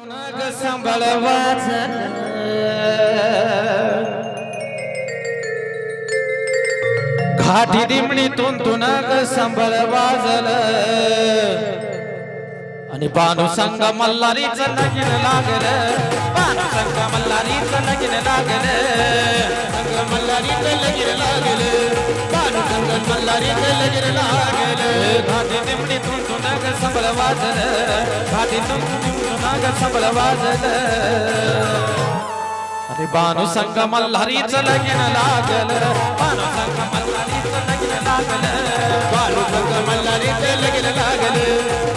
सांभाळ वाचन. घाटी दिमणीतून तू नाग सांभाळ वाजल. आणि बानू संग मल्हारीच लगीन लागल. बानू संग मल्हारीच लगीन लागल. संग मल्हारीच लगीन लागल. बानू संग मल्हारीच लगीन लागल. घाटी दिमणीतून तू नाग सांभाळ वाजल. घाटीतून राग सबल वाजल अरे बानू संग मल्हारीच लगीन लागल। बानू संग मल्हारीच लगीन लागल। बानू संग मल्हारीच लगीन लागल।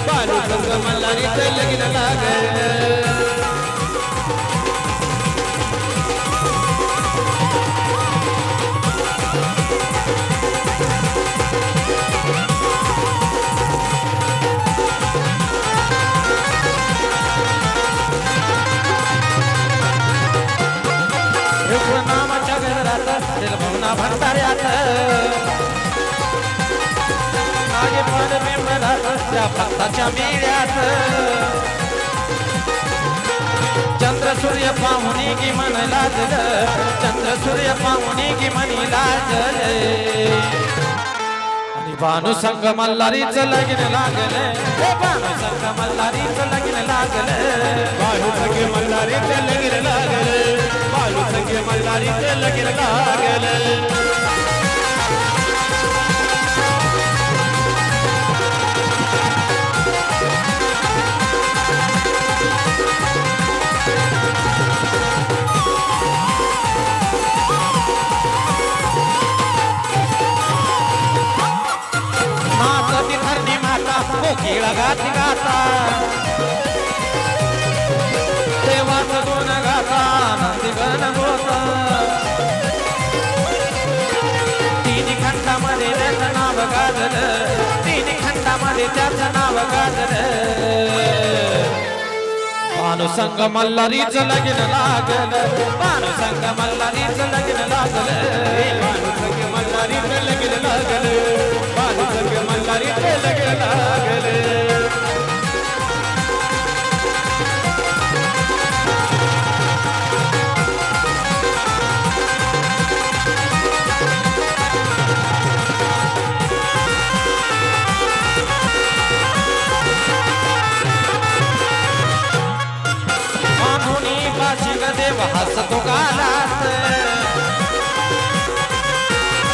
बानू संग मल्हारीच लगीन लागल। भंडाऱ्यात मागे पण मेंबरात त्या भक्ताच्या मेळ्यात चंद्र सूर्य पाहुणी की मन लाजल चंद्र सूर्य पाहुणी की मनी लाजल आणि भानू संग मल्हारीच लगीन लागल. भानू संग मल्हारीच लगीन लागल. भानू संग मल्हारीच लगीन लागल. भानू संग मल्हारीच लगीन लागल. गाती गाता देवाच गुण गाता नंदी गण गोता तीन खंडामध्ये त्याचं नाव गाजलं. तीन खंडामध्ये त्याचं नाव गाजलं. भानु मल्लारीच मल्हारीच लगीन लागल. भानु मल्लारीच मल्हारीच लगीन लागल. देव हसतो गालात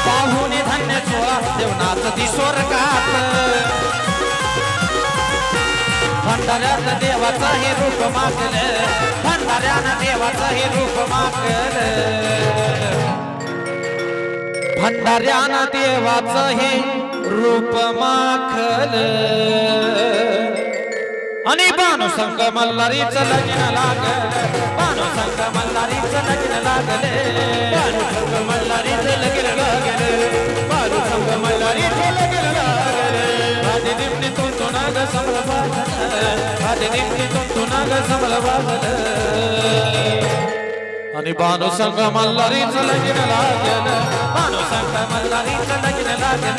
पाहुणे धन्य सोळा देव नाचती स्वर्गात. भंडाऱ्यात देवाचा हे रूप मागल. भंडाऱ्यानं देवाचा हे रूप मागल. भंडाऱ्यानं देवाचं हे रूप माखल. आणि बानु संग मल्हारीच लगीन लागल. बानु संग मल्हारीच लगीन लागल. बानु संग मल्हारीच लगीन लागल. बानु संग मल्हारीच लगीन लागल. आधी दिमणी तू तू नाग समल बाजल आधी दिमणी तू तू नाग समल बाजल आणि बानु संग मल्हारीच लगीन लागल. बानु संग मल्हारीच लगीन लागल.